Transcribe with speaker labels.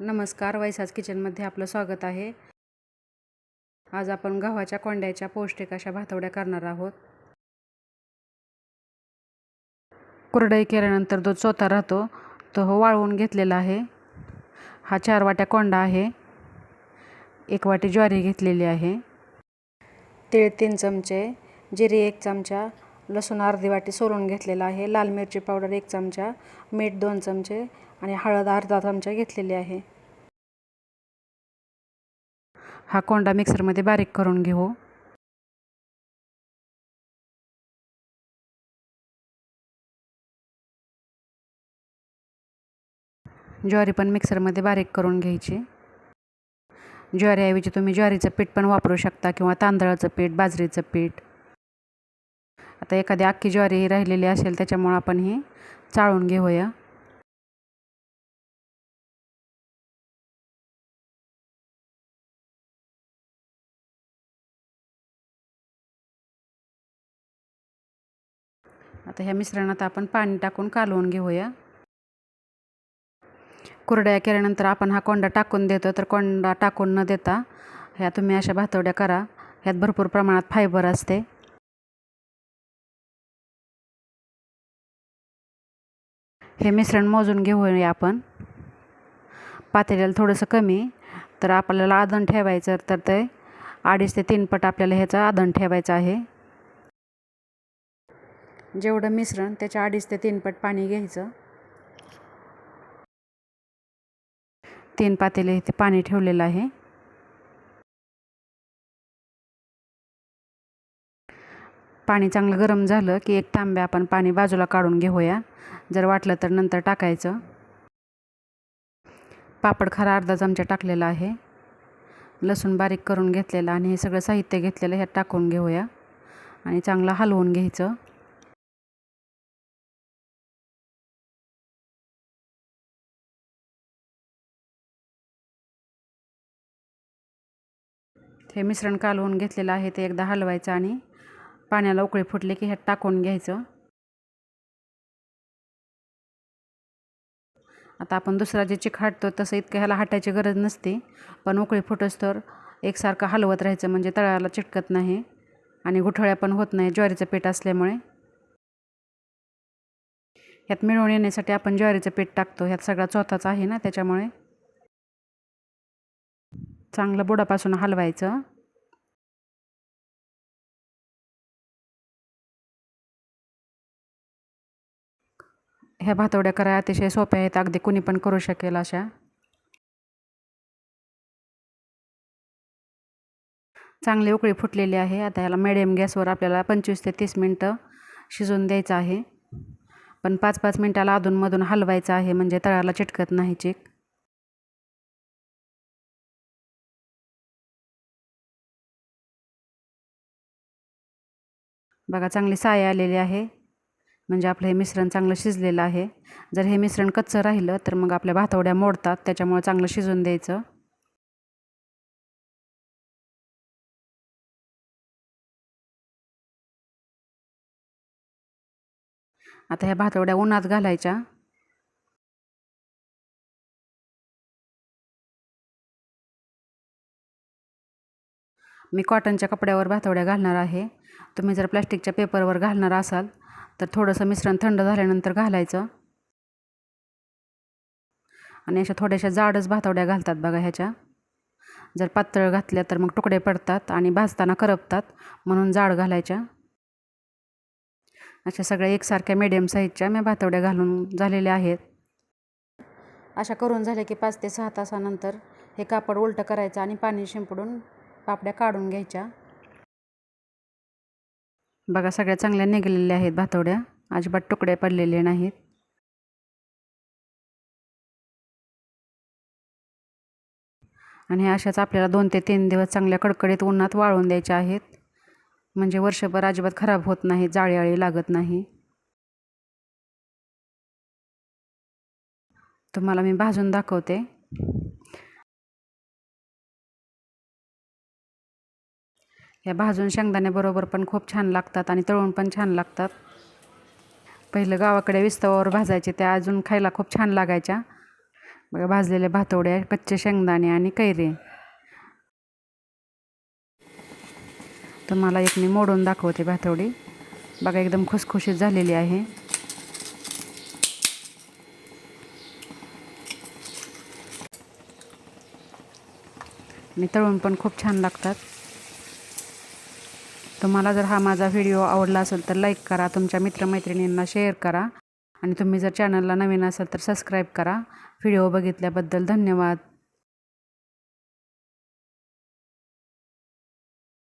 Speaker 1: नमस्कार वैसाज किचनमध्ये आपलं स्वागत आहे. आज आपण गव्हाच्या कोंड्याच्या पौष्टिक अशा भातवड्या करणार आहोत. कुरडई केल्यानंतर जो चोथा राहतो तो हो वाळवून घेतलेला आहे. हा चार वाट्या कोंडा आहे. एक वाटी ज्वारी घेतलेली आहे. तीळ तीन चमचे जिरे एक चमचा लसूण अर्धी वाटी सोलून घेतलेला आहे. लाल मिरची पावडर एक चमचा मीठ दोन चमचे आणि हळद अर्धा चमचा घेतलेली आहे. हा कोंडा मिक्सरमध्ये बारीक करून घेऊ. ज्वारी पण मिक्सरमध्ये बारीक करून घ्यायची. ज्वारीऐवजी तुम्ही ज्वारीचं पीठ पण वापरू शकता किंवा तांदळाचं पीठ बाजरीचं पीठ. आता एखादी अख्खी ज्वारी राहिलेली असेल त्याच्यामुळं आपण ही चाळून घेऊया. आता ह्या मिश्रणात आपण पाणी टाकून कालवून घेऊया. कुरड्या केल्यानंतर आपण हा कोंडा टाकून देतो तर कोंडा टाकून न देता ह्या तुम्ही अशा भातवड्या करा. ह्यात भरपूर प्रमाणात फायबर असते. हे मिश्रण मोजून घेऊया आपण. पातेल्याला थोडंसं कमी तर आपल्याला आदण ठेवायचं तर ते अडीच ते तीन पट आपल्याला ह्याचं आदण ठेवायचं आहे. जेवढं मिश्रण त्याच्या अडीच ते तीन पट पाणी घ्यायचं. तीन पातेले इथे पाणी ठेवलेलं आहे. पाणी चांगलं गरम झालं की एक तांब्या आपण पाणी बाजूला काढून घेऊया. जर वाटलं तर नंतर टाकायचं. पापड खारा अर्धा चमचा टाकलेला आहे. लसूण बारीक करून घेतलेलं आणि हे सगळं साहित्य घेतलेलं ह्यात टाकून घेऊया. आणि चांगलं हलवून घ्यायचं. हे मिश्रण कालवून घेतलेलं आहे ते एकदा हलवायचं आणि पाण्याला उकळी फुटले की ह्यात टाकून घ्यायचं. आता आपण दुसरा जे चिक हाटतो तसं इतकं ह्याला हाटायची गरज नसते. पण उकळी फुटस तर एकसारखं हलवत राहायचं म्हणजे तळाला चिटकत नाही आणि गुठळ्या पण होत नाही ज्वारीचं पीठ असल्यामुळे. ह्यात मिळवून येण्यासाठी आपण ज्वारीचं पीठ टाकतो. ह्यात सगळा चौथाच आहे ना त्याच्यामुळे. चांगलं बुडापासून हलवायचं. ह्या भातवड्या कराय अतिशय सोप्या आहेत अगदी कुणी पण करू शकेल अशा. चांगली उकळी फुटलेली आहे. आता याला मिडियम गॅसवर आपल्याला पंचवीस ते तीस मिनटं शिजवून द्यायचं आहे. पण पाच पाच मिनटाला अधूनमधून हलवायचं आहे म्हणजे तळाला चिटकत नाही चिक. बघा चांगली साय आलेली आहे. म्हणजे आपलं हे मिश्रण चांगलं शिजलेलं आहे. जर हे मिश्रण कच्चं राहिलं तर मग आपल्या भातवड्या मोडतात त्याच्यामुळे चांगलं शिजून द्यायचं. आता ह्या भातवड्या उन्हात घालायच्या. मी कॉटनच्या कपड्यावर भातवड्या घालणार आहे. तुम्ही जर प्लॅस्टिकच्या पेपरवर घालणार असाल तर थोडंसं मिश्रण थंड झाल्यानंतर घालायचं. आणि अशा थोड्याशा जाडच भातवड्या घालतात बघा ह्याच्या. जर पातळ घातल्या तर मग तुकडे पडतात आणि भाजताना करपतात म्हणून जाड घालायच्या. अशा सगळ्या एकसारख्या मीडियम साईजच्या मी भातवड्या घालून झालेल्या आहेत. अशा करून झाल्या की पाच ते सहा तासानंतर हे कापड उलटं करायचं आणि पाणी शिंपडून पापड्या काढून घ्यायच्या. बघा सगळ्या चांगल्या निघालेल्या आहेत भातवड्या. अजिबात तुकडे पडलेले नाहीत. आणि अशाच आपल्याला दोन ते तीन दिवस चांगल्या कडकडीत उन्हात वाळून द्यायच्या आहेत. म्हणजे वर्षभर अजिबात खराब होत नाही जाळीआळी लागत नाही. तुम्हाला मी भाजून दाखवते. ह्या भाजून शेंगदाण्याबरोबर पण खूप छान लागतात आणि तळून पण छान लागतात. पहिलं गावाकडे विस्तवावर भाजायचे त्या अजून खायला खूप छान लागायच्या. बघा भाजलेल्या भातोड्या कच्चे शेंगदाणे आणि कैरे. तुम्हाला एक मी मोडून दाखवते भातोडी. बघा एकदम खुसखुशीत झालेली आहे. आणि तळून पण खूप छान लागतात. तुम्हाला जर हा माझा व्हिडिओ आवडला असेल तर लाईक करा. तुमच्या मित्रमैत्रिणींना शेअर करा. आणि तुम्ही जर चॅनलला नवीन असाल तर सबस्क्राईब करा. व्हिडिओ बघितल्याबद्दल धन्यवाद.